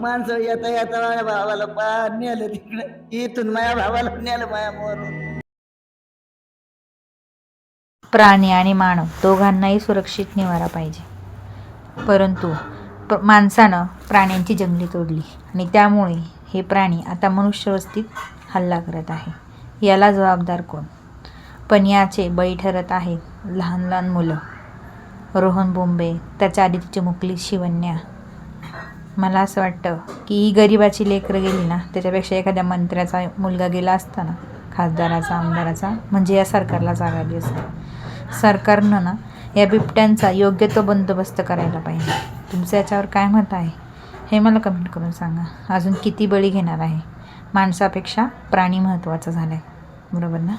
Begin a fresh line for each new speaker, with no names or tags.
माणसं येता येता माझ्या भावाला इथून माझ्या भावाला नेलं माझ्या मोरून.
प्राणी आणि मानव दोघांनाही सुरक्षित निवारा पाहिजे. परंतु माणसानं प्राण्यांची जंगली तोडली आणि त्यामुळे हे प्राणी आता मनुष्यवस्तीत हल्ला करत आहे. याला जबाबदार कोण? पण याचे बळी ठरत आहेत लहान लहान मुलं. रोहन बोंबे त्याच्या आधी तिची मुकली शिवन्या. मला असं वाटतं की ही गरिबाची लेकरं गेली ना त्याच्यापेक्षा एखाद्या मंत्र्याचा मुलगा गेला असता ना खासदाराचा आमदाराचा म्हणजे या सरकारला जागा आली असते. सरकारनं ना या बिबट्यांचा योग्य तो बंदोबस्त करायला पाहिजे. तुमचं याच्यावर काय मत आहे? हे मला कमेंट करून सांगा. अजून किती बळी घेणार आहे? माणसापेक्षा प्राणी महत्त्वाचा झाला आहे बरोबर ना?